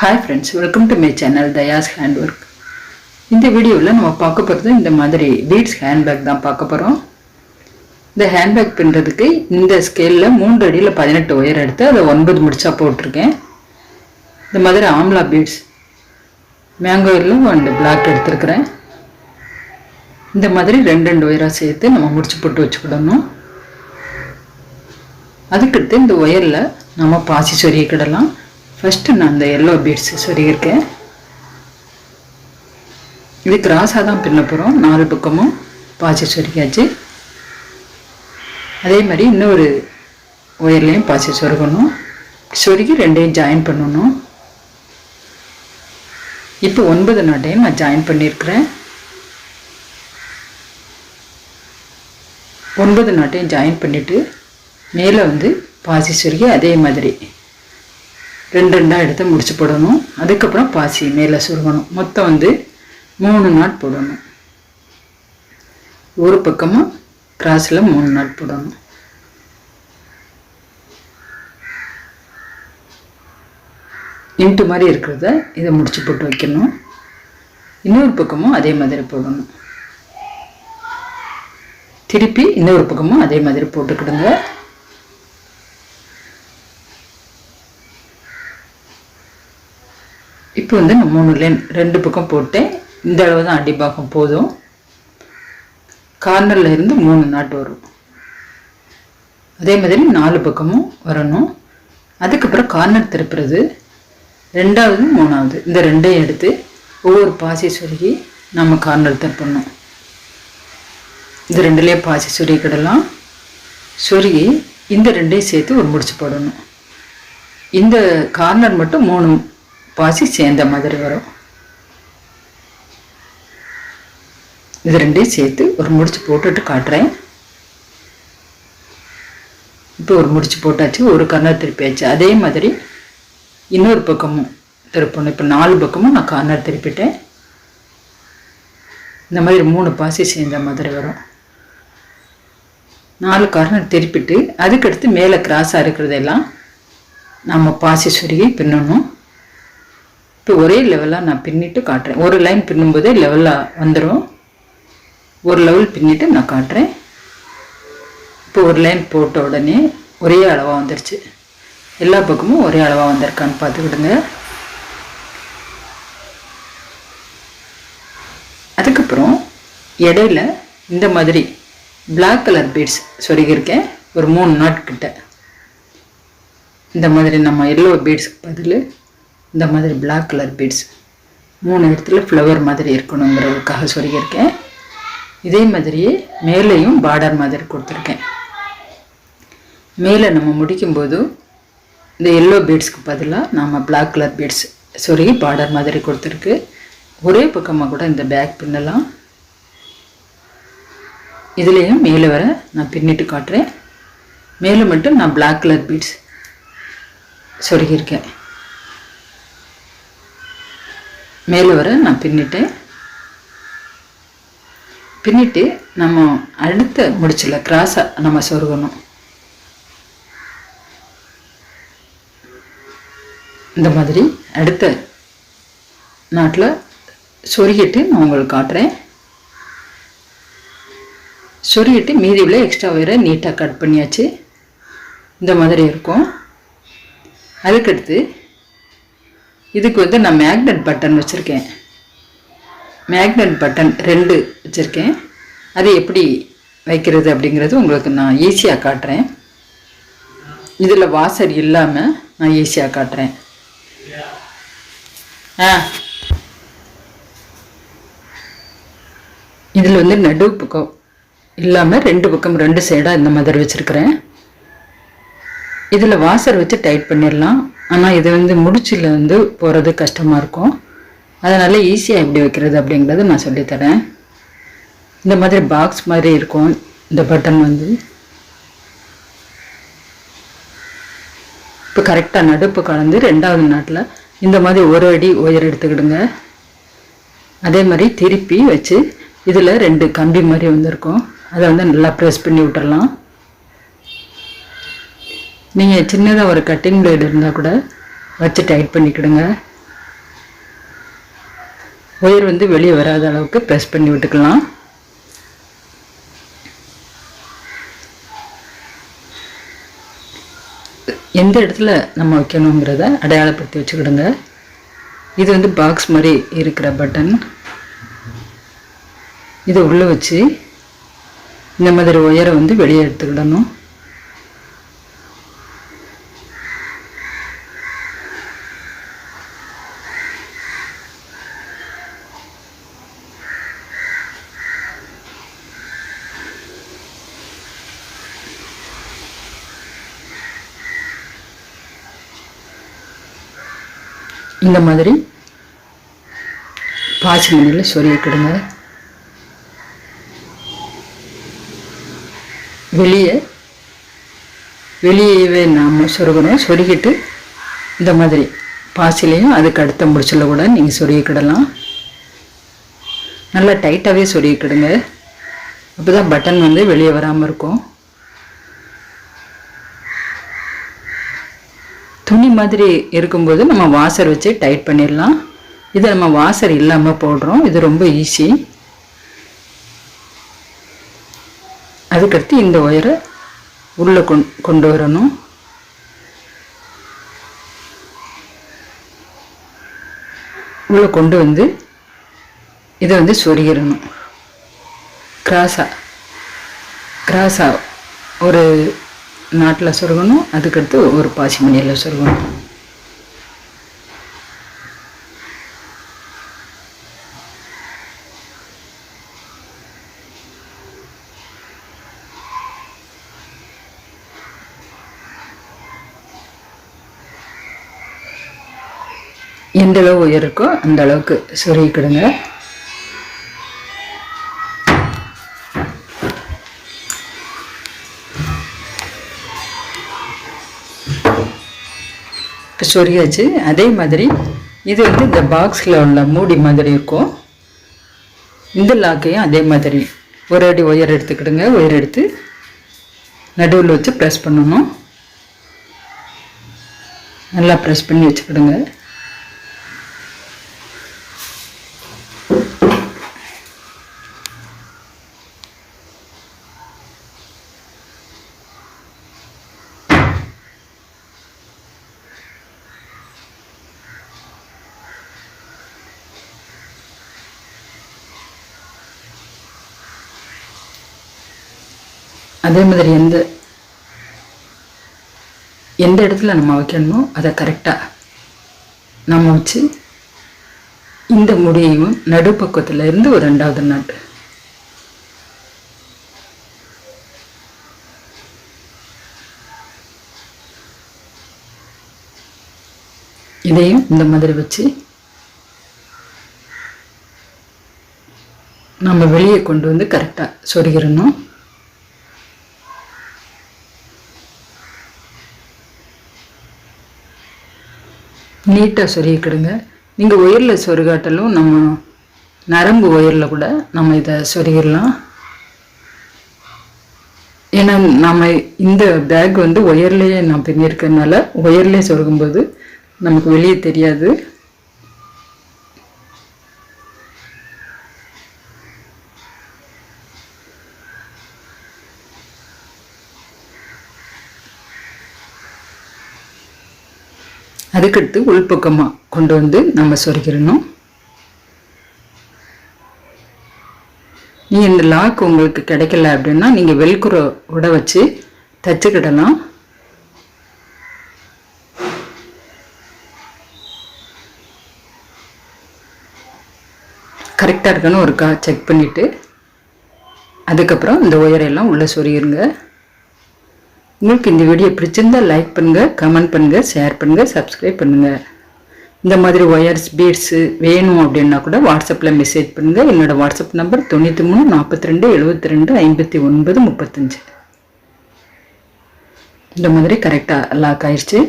Hi friends welcome to my channel Dayas hand work இந்த வீடியோவில் நம்ம பார்க்க போகிறது இந்த மாதிரி பீட்ஸ் ஹேண்ட்பேக் தான் பார்க்க போகிறோம் இந்த ஹேண்ட்பேக் பின்னுறதுக்கு இந்த ஸ்கேலில் மூன்று அடியில் பதினெட்டு ஒயர் எடுத்து அதை ஒன்பது முடிச்சா போட்டிருக்கேன். இந்த மாதிரி amla beads mango yellow and black எடுத்துருக்குறேன். இந்த மாதிரி ரெண்டு ரெண்டு ஒயராக சேர்த்து நம்ம முடிச்சு போட்டு வச்சுக்கிடணும். அதுக்கடுத்து இந்த ஒயரில் நம்ம பாசி சொருகிக்கிடலாம் ஃபஸ்ட்டு நான் அந்த எல்லோ பீட்ஸு சொருகியிருக்கேன் இது கிராஸாக தான் பின்ன போகிறோம் நாலு பக்கமும் பாசி சொருகியாச்சு. அதே மாதிரி இன்னொரு ஒயர்லேயும் பாசி சொருகணும். சொருகி ரெண்டையும் ஜாயின் பண்ணணும். இப்போ ஒன்பது நாட்டையும் நான் ஜாயின் பண்ணியிருக்கிறேன். ஒன்பது நாட்டையும் ஜாயின் பண்ணிவிட்டு மேலே வந்து பாசி சொருகி அதே மாதிரி. ரெண்டு ரெண்டாக எடுத்து முடிச்சு போடணும். அதுக்கப்புறம் பாசி மேலே சுருகணும் மொத்தம் வந்து மூணு நாட் போடணும். ஒரு பக்கமாக கிராஸில் மூணு நாட் போடணும். இன்ட்டு மாதிரி இருக்கிறத இதை முடிச்சு போட்டு வைக்கணும். இன்னொரு பக்கமும் அதே மாதிரி போடணும். திருப்பி இன்னொரு பக்கமும் அதே மாதிரி போட்டுக்கிடுங்க. இப்போ வந்து நான் மூணு லைன் ரெண்டு பக்கம் போட்டேன். இந்த அளவு தான் அடிப்பாகம் போதும். கார்னரில் இருந்து மூணு நாட்டு வரும். அதே மாதிரி நாலு பக்கமும் வரணும். அதுக்கப்புறம் கார்னர் திருப்புறது. ரெண்டாவது மூணாவது. இந்த ரெண்டையும் எடுத்து ஒவ்வொரு பாசி சொருகி நம்ம கார்னர் திருப்பணும். இந்த ரெண்டுலேயே பாசி சொருகிக்கிடலாம். சொருகி இந்த ரெண்டையும் சேர்த்து ஒரு முடிச்சு போடணும். இந்த கார்னர் மட்டும் மூணு பாசி சேர்ந்த மாதிரி வரும். இது ரெண்டையும் சேர்த்து ஒரு முடிச்சு போட்டுட்டு காட்டுறேன். இப்போ ஒரு முடிச்சு போட்டாச்சு ஒரு கர்னர் திருப்பியாச்சு. அதே மாதிரி இன்னொரு பக்கமும் திருப்பணும். இப்போ நாலு பக்கமும் நான் கார்னர் திருப்பிட்டேன். இந்த மாதிரி மூணு பாசி சேர்ந்த மாதிரி வரும். நாலு கார்னர் திருப்பிட்டு அதுக்கடுத்து மேலே கிராஸாக இருக்கிறதெல்லாம் நம்ம பாசி சொருகி பின்னணும். இப்போ ஒரே லெவலாக நான் பின்னிட்டு காட்டுறேன். ஒரு லைன் பின்னும்போதே லெவலாக வந்துடும் ஒரு லெவல் பின்னிட்டு நான் காட்டுறேன். இப்போ ஒரு லைன் போட்ட உடனே ஒரே அளவாக வந்துருச்சு. எல்லா பக்கமும் ஒரே அளவாக வந்திருக்கான்னு பார்த்துக்கிடுங்க. அதுக்கப்புறம் இடையில இந்த மாதிரி பிளாக் கலர் பீட்ஸ் சொருகியிருக்கேன். ஒரு மூணு நாட்கிட்ட. இந்த மாதிரி நம்ம எல்லோ பீட்ஸ்க்கு பதில் இந்த மாதிரி பிளாக் கலர் பீட்ஸ் மூணு இடத்துல ஃப்ளவர் மாதிரி இருக்கணுங்கிறதுக்காக சொல்லியிருக்கேன். இதே மாதிரியே மேலேயும் பார்டர் மாதிரி கொடுத்துருக்கேன். மேலே நம்ம முடிக்கும்போது இந்த எல்லோ பீட்ஸ்க்கு பதிலாக நாம் பிளாக் கலர் பீட்ஸ் சொருகி பார்டர் மாதிரி கொடுத்துருக்கு. ஒரே பக்கமாக கூட இந்த பேக் பின்னலாம். இதுலேயும் மேலே வர நான் பின்னிட்டு காட்டுறேன். மேலே மட்டும் நான் பிளாக் கலர் பீட்ஸ் சொருகியிருக்கேன் மேலே வர நான் பின்னிட்டேன் பின்னிட்டு நம்ம அடுத்த முடிச்சில் கிராஸாக நம்ம சொருகணும். இந்த மாதிரி அடுத்த நாட்டில் சொருகிட்டு நான் உங்களுக்கு காட்டுறேன். சொருகிட்டு மீதி உள்ள எக்ஸ்ட்ரா ஒயரை நீட்டாக கட் பண்ணியாச்சு. இந்த மாதிரி இருக்கும். அதுக்கடுத்து இதுக்கு வந்து நான் மேக்னட் பட்டன் வச்சுருக்கேன். மேக்னட் பட்டன் ரெண்டு வச்சுருக்கேன். அது எப்படி வைக்கிறது அப்படிங்கிறது உங்களுக்கு நான் ஈஸியாக காட்டுறேன். இதில் வாசர் இல்லாமல் நான் ஈஸியாக காட்டுறேன். ஆ. இதில் வந்து நடு பக்கம் இல்லாமல் ரெண்டு பக்கம் ரெண்டு சைடாக இந்த மாதிரி வச்சுருக்கிறேன். இதில் வாசர் வச்சு டைட் பண்ணிடலாம். ஆனால் இது வந்து முடிச்சில் வந்து போகிறது கஷ்டமாக இருக்கும். அதனால் ஈஸியாக எப்படி வைக்கிறது அப்படிங்கிறத நான் சொல்லித்தரேன். இந்த மாதிரி பாக்ஸ் மாதிரி இருக்கும் இந்த பட்டன் வந்து. இப்போ கரெக்டாக நடுப்பு கலந்து ரெண்டாவது நாட்டில் இந்த மாதிரி ஒரு அடி உயர் எடுத்துக்கிடுங்க. அதே மாதிரி திருப்பி வச்சு இதில் ரெண்டு கம்பி மாதிரி வந்திருக்கும். அதை வந்து நல்லா ப்ரெஸ் பண்ணி விட்டுறலாம். நீங்கள் சின்னதாக ஒரு கட்டிங் பிளேடு இருந்தால் கூட வச்சு டைட் பண்ணிக்கிடுங்க. ஒயர் வந்து வெளியே வராத அளவுக்கு ப்ரெஸ் பண்ணி விட்டுக்கலாம். எந்த இடத்துல நம்ம வைக்கணுங்கிறத அடையாளப்படுத்தி வச்சுக்கிடுங்க. இது வந்து பாக்ஸ் மாதிரி இருக்கிற பட்டன் இதை உள்ளே வச்சு இந்த மாதிரி ஒயரை வந்து வெளியே எடுத்துக்கிடணும். இந்த மாதிரி பாசி மண்ணில் சொருகிக்கிடுங்க வெளியே வெளியவே நாம் சொருகணும். சொருகிட்டு இந்த மாதிரி பாசிலையும் அதுக்கு அடுத்த முடிச்சில் கூட நீங்கள் சொருகிக்கிடலாம் நல்லா டைட்டாகவே சொருகிக்கிடுங்க அப்போ தான் பட்டன் வந்து வெளியே வராமல் இருக்கும். துணி மாதிரி இருக்கும்போது நம்ம வாசர் வச்சு டைட் பண்ணிடலாம். இது நம்ம வாசர் இல்லாமல் போடுறோம். இது ரொம்ப ஈஸி அதுக்கடுத்து இந்த ஒயரை உள்ளே கொண் கொண்டு வரணும். உள்ளே கொண்டு வந்து இதை வந்து சொருகிடணும். கிராஸாக கிராஸாக ஒரு நாட்டில் சொருகணும் அதுக்கடுத்து ஒரு பாசி மணியில் சொருகணும். எந்த அளவு உயர் இருக்கோ அந்த அளவுக்கு சொருகிக்கிடுங்க. சொரியாச்சு அதே மாதிரி இது வந்து இந்த பாக்ஸில் உள்ள மூடி மாதிரி இருக்கும். இந்த லாக்கையும் அதே மாதிரி. ஒரு அடி ஒயர் எடுத்துக்கிடுங்க. ஒயர் எடுத்து நடுவில் வச்சு ப்ரெஸ் பண்ணணும். நல்லா ப்ரெஸ் பண்ணி வச்சுக்கிடுங்க. அதே மாதிரி எந்த எந்த இடத்துல நம்ம வைக்கணுமோ அதை கரெக்டாக நம்ம வச்சு இந்த முடியையும் நடுப்பக்கத்தில் இருந்து ஒரு ரெண்டாவது நாட்டு இதையும் இந்த மாதிரி வச்சு நம்ம வெளியே கொண்டு வந்து கரெக்டாக சொருகிறணும். நீட்டாக சொருகிக்கிடுங்க. நீங்கள் ஒயரில் சொருகாட்டலும் நம்ம நரம்பு ஒயரில் கூட நம்ம இதை சொருகிடலாம். ஏன்னா நம்ம இந்த பேக் வந்து ஒயர்லேயே நான் பின்னிருக்கிறதுனால ஒயர்லேயே சொருகும்போது நமக்கு வெளியே தெரியாது. அதுக்கடுத்து உள்பக்கமாக கொண்டு வந்து நம்ம சொருகிடணும். நீ இந்த லாக் உங்களுக்கு கிடைக்கல அப்படின்னா நீங்கள் வெல்குரோ உட வச்சு தச்சுக்கிடலாம். கரெக்டாக இருக்கான்னு ஒருக்கா செக் பண்ணிவிட்டு அதுக்கப்புறம் இந்த ஒயரெல்லாம் உள்ளே சொருகிருங்க. உங்களுக்கு இந்த வீடியோ பிடிச்சிருந்தா லைக் பண்ணுங்கள் கமெண்ட் பண்ணுங்கள் ஷேர் பண்ணுங்கள் சப்ஸ்கிரைப் பண்ணுங்கள் இந்த மாதிரி ஒயர்ஸ் பீட்ஸு வேணும் அப்படின்னா கூட வாட்ஸ்அப்பில் மெசேஜ் பண்ணுங்கள் என்னோடய வாட்ஸ்அப் நம்பர் தொண்ணூற்றி மூணு நாற்பத்தி ரெண்டு எழுபத்தி ரெண்டு ஐம்பத்தி ஒன்பது முப்பத்தஞ்சு. இந்த மாதிரி கரெக்டாக லாக் ஆயிடுச்சு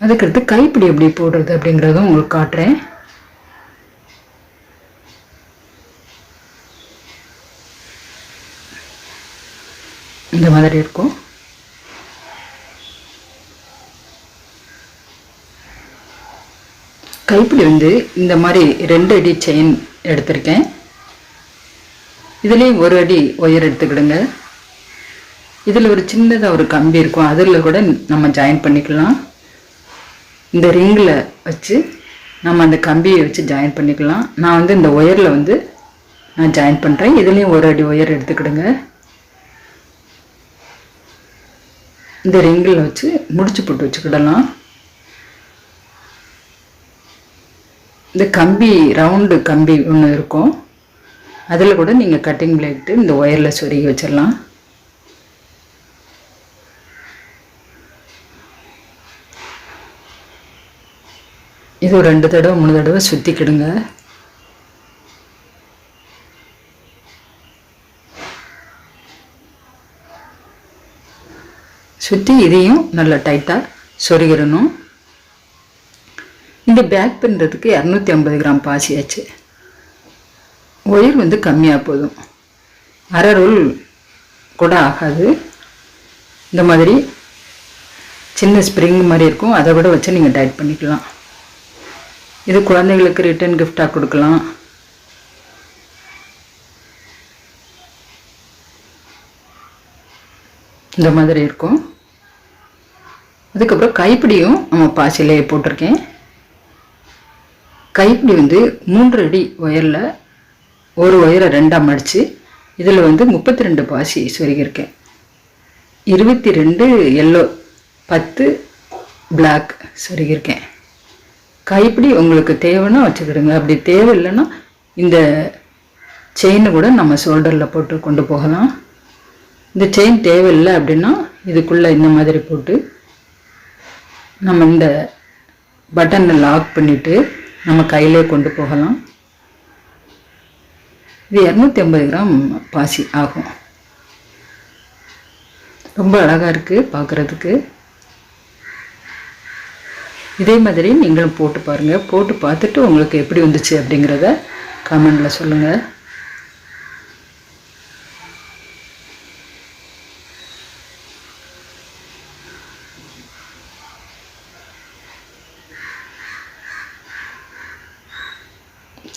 அதுக்கடுத்து கைப்பிடி எப்படி போடுறது அப்படிங்கிறதும் உங்களுக்கு காட்டுறேன். இந்த மாதிரி இருக்கும். கைப்பிடி வந்து இந்த மாதிரி ரெண்டு அடி செயின் எடுத்திருக்கேன். இதுலேயும் ஒரு அடி ஒயர் எடுத்துக்கிடுங்க. இதில் ஒரு சின்னதாக ஒரு கம்பி இருக்கும். அதில் கூட நம்ம ஜாயின் பண்ணிக்கலாம். இந்த ரிங்கில் வச்சு நம்ம அந்த கம்பியை வச்சு ஜாயின் பண்ணிக்கலாம். நான் வந்து இந்த ஒயரில் வந்து நான் ஜாயின் பண்ணுறேன் இதுலேயும் ஒரு அடி ஒயர் எடுத்துக்கிடுங்க. இந்த ரிங்கில் வச்சு முடிச்சு போட்டு வச்சுக்கிடலாம். இந்த கம்பி ரவுண்டு கம்பி ஒன்று இருக்கும். அதில் கூட நீங்கள் கட்டிங் பிளேட்டு இந்த ஒயரில் சொருகி வச்சிடலாம். இது ரெண்டு தடவை மூணு தடவை சுற்றிக்கிடுங்க சுற்றி இதையும் நல்லா டைட்டாக சொருகிடணும். இந்த பேக் பண்ணுறதுக்கு இரநூத்தி ஐம்பது கிராம் பாசியாச்சு. ஒயர் வந்து கம்மியாக போதும். அரை ரோல் கூட ஆகாது. இந்த மாதிரி சின்ன ஸ்ப்ரிங் மாதிரி இருக்கும். அதை கூட வச்சு நீங்கள் டைட் பண்ணிக்கலாம். இது குழந்தைங்களுக்கு ரிட்டர்ன் கிஃப்டாக கொடுக்கலாம். இந்த மாதிரி இருக்கும். அதுக்கப்புறம் கைப்பிடியும் நம்ம பாசிலே போட்டிருக்கேன். கைப்பிடி வந்து மூன்று அடி ஒயரில் ஒரு ஒயரை ரெண்டாக மடித்து இதில் வந்து முப்பத்தி ரெண்டு பாசி சொருகியிருக்கேன் இருபத்தி ரெண்டு எல்லோ பத்து பிளாக் சொருகியிருக்கேன் கைப்பிடி உங்களுக்கு தேவைன்னா வச்சுக்கிடுங்க. அப்படி தேவை இல்லைன்னா இந்த செயினை கூட நம்ம ஷோல்டரில் போட்டு கொண்டு போகலாம். இந்த செயின் தேவையில்லை அப்படின்னா இதுக்குள்ளே இந்த மாதிரி போட்டு நம்ம இந்த பட்டனை லாக் பண்ணிவிட்டு நம்ம கையிலே கொண்டு போகலாம். இது இரநூத்தி ஐம்பது கிராம் பாசி ஆகும். ரொம்ப அழகாக இருக்குது பார்க்குறதுக்கு இதே மாதிரி நீங்களும் போட்டு பாருங்கள் போட்டு பார்த்துட்டு உங்களுக்கு எப்படி வந்துச்சு அப்படிங்கிறத கமெண்டில் சொல்லுங்கள்